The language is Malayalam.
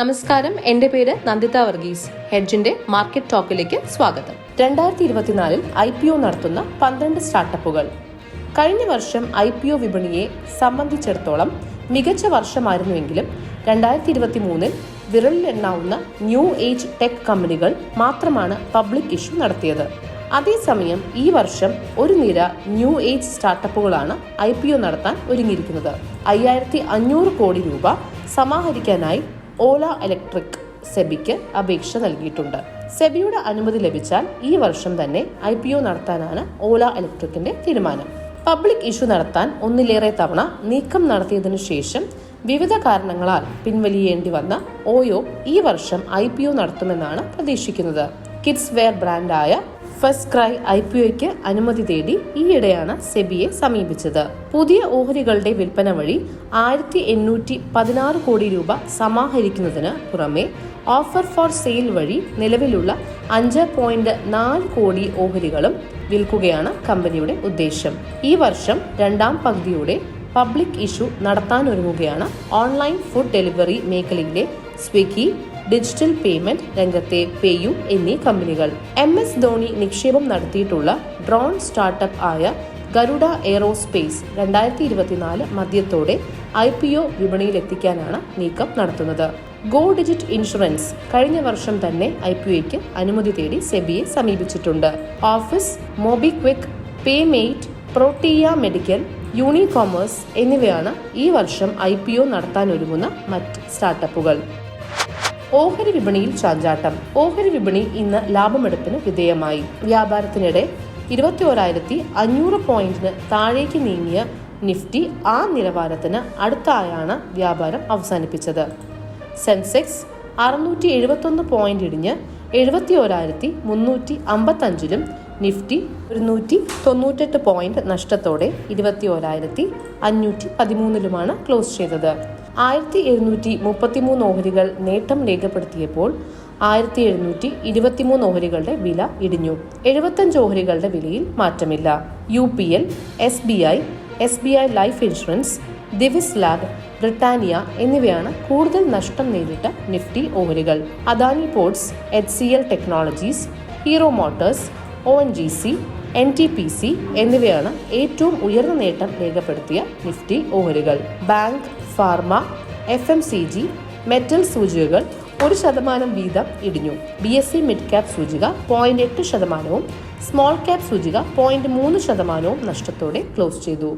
നമസ്കാരം. എന്റെ പേര് നന്ദിത വർഗീസ്. ഹെഡ്ജിന്റെ മാർക്കറ്റ് ടോക്കിലേക്ക് സ്വാഗതം. രണ്ടായിരത്തി ഇരുപത്തിനാലിൽ ഐ പി ഒ നടത്തുന്ന പന്ത്രണ്ട് സ്റ്റാർട്ടപ്പുകൾ. കഴിഞ്ഞ വർഷം ഐ പി ഒ വിപണിയെ സംബന്ധിച്ചിടത്തോളം മികച്ച വർഷമായിരുന്നുവെങ്കിലും രണ്ടായിരത്തി ഇരുപത്തി മൂന്നിൽ വിരലിലെണ്ണാവുന്ന ന്യൂ ഏജ് ടെക് കമ്പനികൾ മാത്രമാണ് പബ്ലിക് ഇഷ്യൂ നടത്തിയത്. അതേസമയം ഈ വർഷം ഒരു നിര ന്യൂ ഏജ് സ്റ്റാർട്ടപ്പുകളാണ് ഐ പി ഒ നടത്താൻ ഒരുങ്ങിയിരിക്കുന്നത്. അയ്യായിരത്തി അഞ്ഞൂറ് കോടി രൂപ സമാഹരിക്കാനായി ഓല ഇലക്ട്രിക് സെബിക്ക് അപേക്ഷ നൽകിയിട്ടുണ്ട്. സെബിയുടെ അനുമതി ലഭിച്ചാൽ ഈ വർഷം തന്നെ ഐ പി ഒ നടത്താനാണ് ഓല ഇലക്ട്രിക്കിന്റെ തീരുമാനം. പബ്ലിക് ഇഷ്യൂ നടത്താൻ ഒന്നിലേറെ തവണ നീക്കം നടത്തിയതിനു ശേഷം വിവിധ കാരണങ്ങളാൽ പിൻവലിയേണ്ടി വന്ന ഓയോ ഈ വർഷം ഐ പി ഒ നടത്തുമെന്നാണ് പ്രതീക്ഷിക്കുന്നത്. കിഡ്സ് വെയർ ബ്രാൻഡായ ഫസ്റ്റ് ക്രൈ ഐ പി ഒയ്ക്ക് അനുമതി തേടി ഈയിടെയാണ് സെബിയെ സമീപിച്ചത്. പുതിയ ഓഹരികളുടെ വിൽപ്പന വഴി ആയിരത്തി എണ്ണൂറ്റി പതിനാറ് കോടി രൂപ സമാഹരിക്കുന്നതിന് പുറമെ ഓഫർ ഫോർ സെയിൽ വഴി നിലവിലുള്ള അഞ്ച് പോയിന്റ് നാല് കോടി ഓഹരികളും വിൽക്കുകയാണ് കമ്പനിയുടെ ഉദ്ദേശം. ഈ വർഷം രണ്ടാം പകുതിയോടെ പബ്ലിക് ഇഷ്യൂ നടത്താനൊരുങ്ങുകയാണ് ഓൺലൈൻ ഫുഡ് ഡെലിവറി മേഖലയിലെ സ്വിഗ്ഗി ഡിജിറ്റൽ പേയ്മെന്റ് രംഗത്തെ പേയു എന്നീ കമ്പനികൾ. എം എസ് ധോണി നിക്ഷേപം നടത്തിയിട്ടുള്ള ഡ്രോൺ സ്റ്റാർട്ടപ്പ് ആയ ഗരുഡ എയറോസ്പേസ് രണ്ടായിരത്തി ഇരുപത്തിനാല് മധ്യത്തോടെ ഐ പി ഒ വിപണിയിലെത്തിക്കാനാണ് നീക്കം നടത്തുന്നത്. ഗോ ഡിജിറ്റ് ഇൻഷുറൻസ് കഴിഞ്ഞ വർഷം തന്നെ ഐ പി ഒയ്ക്ക് അനുമതി തേടി സെബിയെ സമീപിച്ചിട്ടുണ്ട്. Office MobiKwik PayMate Protea medical Unicommerce എന്നിവയാണ് ഈ വർഷം ഐ പി ഒ നടത്താനൊരുങ്ങുന്ന മറ്റ് സ്റ്റാർട്ടപ്പുകൾ. ഓഹരി വിപണിയിൽ ചാഞ്ചാട്ടം. ഓഹരി വിപണി ഇന്ന് ലാഭമെടുപ്പിന് വിധേയമായി. വ്യാപാരത്തിനിടെ ഇരുപത്തി ഓരായിരത്തി അഞ്ഞൂറ് പോയിന്റിന് താഴേക്ക് നീങ്ങിയ നിഫ്റ്റി ആ നിലവാരത്തിന് അടുത്തായാണ് വ്യാപാരം അവസാനിപ്പിച്ചത്. സെൻസെക്സ് അറുന്നൂറ്റി എഴുപത്തൊന്ന് പോയിന്റ് ഇടിഞ്ഞ് എഴുപത്തി ഓരായിരത്തി മുന്നൂറ്റി അമ്പത്തഞ്ചിലും നിഫ്റ്റി ഒരുന്നൂറ്റി തൊണ്ണൂറ്റെട്ട് പോയിന്റ് നഷ്ടത്തോടെ ഇരുപത്തി ഓരായിരത്തി അഞ്ഞൂറ്റി പതിമൂന്നിലുമാണ് ക്ലോസ് ചെയ്തത്. ആയിരത്തി എഴുന്നൂറ്റി മുപ്പത്തിമൂന്ന് ഓഹരികൾ നേട്ടം രേഖപ്പെടുത്തിയപ്പോൾ ആയിരത്തി എഴുന്നൂറ്റി ഇരുപത്തിമൂന്ന് ഓഹരികളുടെ വില ഇടിഞ്ഞു. എഴുപത്തഞ്ച് ഓഹരികളുടെ വിലയിൽ മാറ്റമില്ല. U P L S B I S B I life insurance Divi's lab Britannia എന്നിവയാണ് കൂടുതൽ നഷ്ടം നേരിട്ട നിഫ്റ്റി ഓഹരികൾ. Adani ports H C L technologies Hero motors O N G C N T P C എന്നിവയാണ് ഏറ്റവും ഉയർന്ന നേട്ടം രേഖപ്പെടുത്തിയ നിഫ്റ്റി ഓഹരികൾ. Bank pharma F M C G metal സൂചികകൾ ഒരു ശതമാനം വീതം ഇടിഞ്ഞു. B S C mid cap സൂചിക പോയിന്റ് എട്ട് ശതമാനവും സ്മോൾ ക്യാപ് സൂചിക പോയിന്റ് മൂന്ന് ശതമാനവും നഷ്ടത്തോടെ ക്ലോസ് ചെയ്തു.